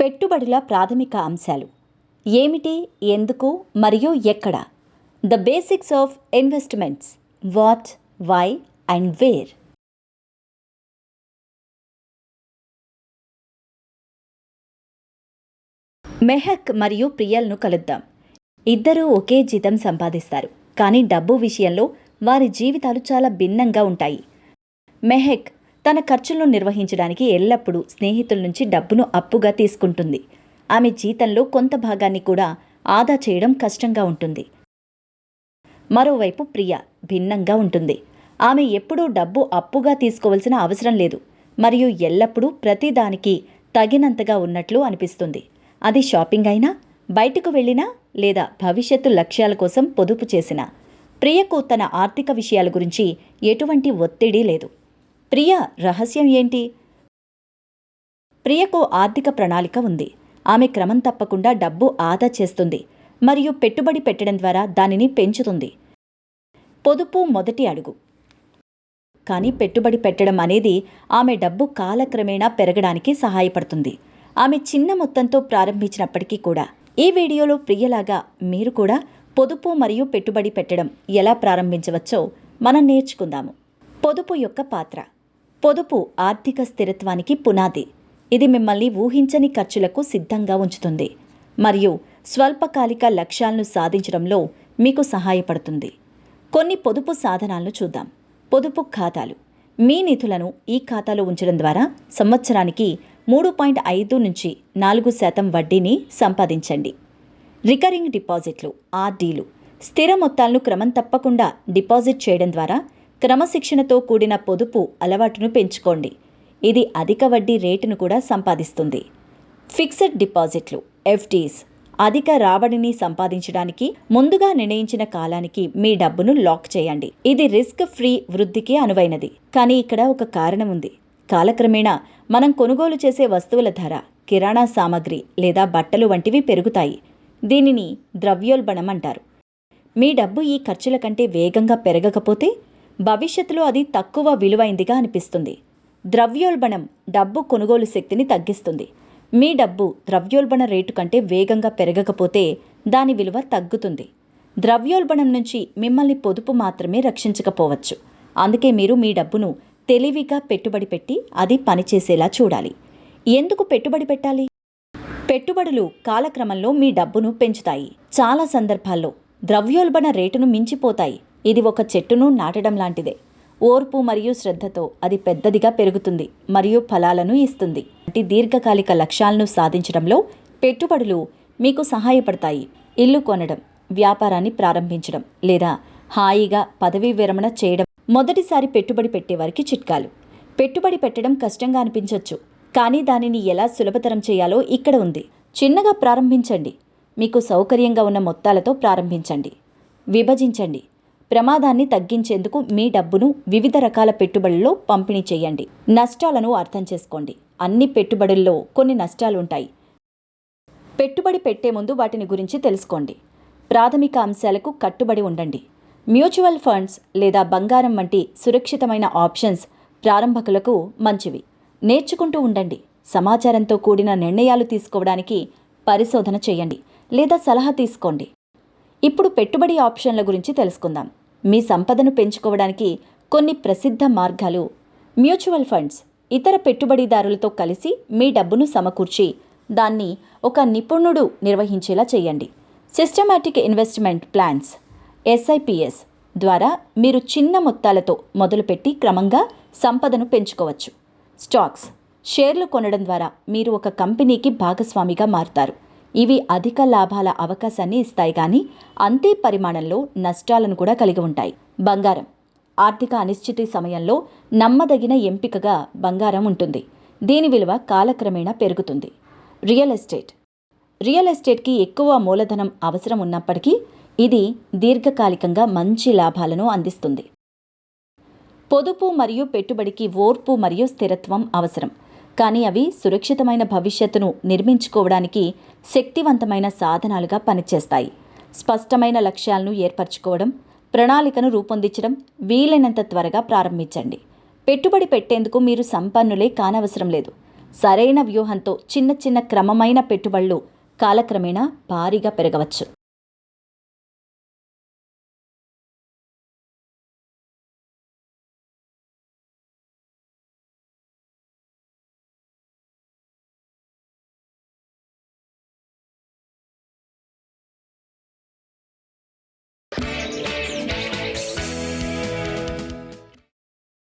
పెట్టుబడుల ప్రాథమిక అంశాలు. ఏమిటి ఎందుకు మరియు ఎక్కడ? The basics of investments what why and where Mehak మరియు ప్రియల్ను కలుద్దాం. ఇద్దరూ ఒకే జీతం సంపాదిస్తారు కానీ డబ్బు విషయంలో వారి జీవితాలు చాలా భిన్నంగా ఉంటాయి. మెహక్ తన ఖర్చులను నిర్వహించడానికి ఎల్లప్పుడూ స్నేహితుల నుంచి డబ్బును అప్పుగా తీసుకుంటుంది. ఆమె జీతంలో కొంత భాగాన్ని కూడా ఆదా చేయడం కష్టంగా ఉంటుంది. మరోవైపు ప్రియ భిన్నంగా ఉంటుంది. ఆమె ఎప్పుడూ డబ్బు అప్పుగా తీసుకోవలసిన అవసరం లేదు. మరియు ఎల్లప్పుడూ ప్రతిదానికి తగినంతగా ఉన్నట్లు అనిపిస్తుంది. అది షాపింగ్ అయినా బయటకు వెళ్ళినా లేదా భవిష్యత్తు లక్ష్యాల కోసం పొదుపు చేసినా ప్రియకు తన ఆర్థిక విషయాల గురించి ఎటువంటి ఒత్తిడి లేదు. ప్రియ రహస్యం ఏంటి? ప్రియకు ఆర్థిక ప్రణాళిక ఉంది. ఆమె క్రమం తప్పకుండా డబ్బు ఆదా చేస్తుంది మరియు పెట్టుబడి పెట్టడం ద్వారా దానిని పెంచుతుంది. పొదుపు మొదటి అడుగు. కానీ పెట్టుబడి పెట్టడం అనేది ఆమె డబ్బు కాలక్రమేణా పెరగడానికి సహాయపడుతుంది. ఆమె చిన్న మొత్తంతో ప్రారంభించినప్పటికీ కూడా ఈ వీడియోలో ప్రియలాగా మీరు కూడా పొదుపు మరియు పెట్టుబడి పెట్టడం ఎలా ప్రారంభించవచ్చో మనం నేర్చుకుందాము. పొదుపు యొక్క పాత్ర. పొదుపు ఆర్థిక స్థిరత్వానికి పునాది. ఇది మిమ్మల్ని ఊహించని ఖర్చులకు సిద్ధంగా ఉంచుతుంది. మరియు స్వల్పకాలిక లక్ష్యాలను సాధించడంలో మీకు సహాయపడుతుంది. కొన్ని పొదుపు సాధనాలను చూద్దాం. పొదుపు ఖాతాలు. మీ నిధులను ఈ ఖాతాలో ఉంచడం ద్వారా సంవత్సరానికి మూడు పాయింట్ ఐదు నుంచి నాలుగు శాతం వడ్డీని సంపాదించండి. రికరింగ్ డిపాజిట్లు ఆర్డీలు స్థిర మొత్తాలను క్రమం తప్పకుండా డిపాజిట్ చేయడం ద్వారా క్రమశిక్షణతో కూడిన పొదుపు అలవాటును పెంచుకోండి. ఇది అధిక వడ్డీ రేటును కూడా సంపాదిస్తుంది. ఫిక్స్డ్ డిపాజిట్లు ఎఫ్డీస్ అధిక రాబడిని సంపాదించడానికి ముందుగా నిర్ణయించిన కాలానికి మీ డబ్బును లాక్ చేయండి. ఇది రిస్క్ ఫ్రీ వృద్ధికి అనువైనది. కానీ ఇక్కడ ఒక కారణం ఉంది. కాలక్రమేణా మనం కొనుగోలు చేసే వస్తువుల ధర కిరాణా సామాగ్రి లేదా బట్టలు వంటివి పెరుగుతాయి. దీనిని ద్రవ్యోల్బణం అంటారు. మీ డబ్బు ఈ ఖర్చుల కంటే వేగంగా పెరగకపోతే భవిష్యత్తులో అది తక్కువ విలువైందిగా అనిపిస్తుంది. ద్రవ్యోల్బణం డబ్బు కొనుగోలు శక్తిని తగ్గిస్తుంది. మీ డబ్బు ద్రవ్యోల్బణ రేటు కంటే వేగంగా పెరగకపోతే దాని విలువ తగ్గుతుంది. ద్రవ్యోల్బణం నుంచి మిమ్మల్ని పొదుపు మాత్రమే రక్షించకపోవచ్చు. అందుకే మీరు మీ డబ్బును తెలివిగా పెట్టుబడి పెట్టి అది పనిచేసేలా చూడాలి. ఎందుకు పెట్టుబడి పెట్టాలి? పెట్టుబడులు కాలక్రమంలో మీ డబ్బును పెంచుతాయి. చాలా సందర్భాల్లో ద్రవ్యోల్బణ రేటును మించిపోతాయి. ఇది ఒక చెట్టును నాటడం లాంటిదే. ఓర్పు మరియు శ్రద్ధతో అది పెద్దదిగా పెరుగుతుంది మరియు ఫలాలను ఇస్తుంది. అంటే దీర్ఘకాలిక లక్ష్యాలను సాధించడంలో పెట్టుబడులు మీకు సహాయపడతాయి. ఇల్లు కొనడం వ్యాపారాన్ని ప్రారంభించడం లేదా హాయిగా పదవీ విరమణ చేయడం మొదటిసారి పెట్టుబడి పెట్టేవారికి చిట్కాలు. పెట్టుబడి పెట్టడం కష్టంగా అనిపించవచ్చు కానీ దానిని ఎలా సులభతరం చేయాలో ఇక్కడ ఉంది. చిన్నగా ప్రారంభించండి. మీకు సౌకర్యంగా ఉన్న మొత్తాలతో ప్రారంభించండి. విభజించండి. ప్రమాదాన్ని తగ్గించేందుకు మీ డబ్బును వివిధ రకాల పెట్టుబడుల్లో పంపిణీ చేయండి. నష్టాలను అర్థం చేసుకోండి. అన్ని పెట్టుబడుల్లో కొన్ని నష్టాలుంటాయి. పెట్టుబడి పెట్టే ముందు వాటిని గురించి తెలుసుకోండి. ప్రాథమిక అంశాలకు కట్టుబడి ఉండండి. మ్యూచువల్ ఫండ్స్ లేదా బంగారం వంటి సురక్షితమైన ఆప్షన్స్ ప్రారంభకులకు మంచివి. నేర్చుకుంటూ ఉండండి. సమాచారంతో కూడిన నిర్ణయాలు తీసుకోవడానికి పరిశోధన చేయండి లేదా సలహా తీసుకోండి. ఇప్పుడు పెట్టుబడి ఆప్షన్ల గురించి తెలుసుకుందాం. మీ సంపదను పెంచుకోవడానికి కొన్ని ప్రసిద్ధ మార్గాలు. మ్యూచువల్ ఫండ్స్ ఇతర పెట్టుబడిదారులతో కలిసి మీ డబ్బును సమకూర్చి దాన్ని ఒక నిపుణుడు నిర్వహించేలా చేయండి. సిస్టమాటిక్ ఇన్వెస్ట్మెంట్ ప్లాన్స్ ఎస్ఐపిఎస్ ద్వారా మీరు చిన్న మొత్తాలతో మొదలుపెట్టి క్రమంగా సంపదను పెంచుకోవచ్చు. స్టాక్స్ షేర్లు కొనడం ద్వారా మీరు ఒక కంపెనీకి భాగస్వామిగా మారుతారు. ఇవి అధిక లాభాల అవకాశాన్ని ఇస్తాయి కానీ అంతే పరిమాణంలో నష్టాలను కూడా కలిగి ఉంటాయి. బంగారం. ఆర్థిక అనిశ్చితి సమయంలో నమ్మదగిన ఎంపికగా బంగారం ఉంటుంది. దీని విలువ కాలక్రమేణా పెరుగుతుంది. Real estate. రియల్ ఎస్టేట్కి ఎక్కువ మూలధనం అవసరం ఉన్నప్పటికీ ఇది దీర్ఘకాలికంగా మంచి లాభాలను అందిస్తుంది. పొదుపు మరియు పెట్టుబడికి ఓర్పు మరియు స్థిరత్వం అవసరం. కానీ అవి సురక్షితమైన భవిష్యత్తును నిర్మించుకోవడానికి శక్తివంతమైన సాధనాలుగా పనిచేస్తాయి. స్పష్టమైన లక్ష్యాలను ఏర్పరచుకోవడం ప్రణాళికను రూపొందించడం వీలైనంత త్వరగా ప్రారంభించండి. పెట్టుబడి పెట్టేందుకు మీరు సంపన్నులే కానవసరం లేదు. సరైన వ్యూహంతో చిన్న చిన్న క్రమమైన పెట్టుబడులు కాలక్రమేణా భారీగా పెరగవచ్చు.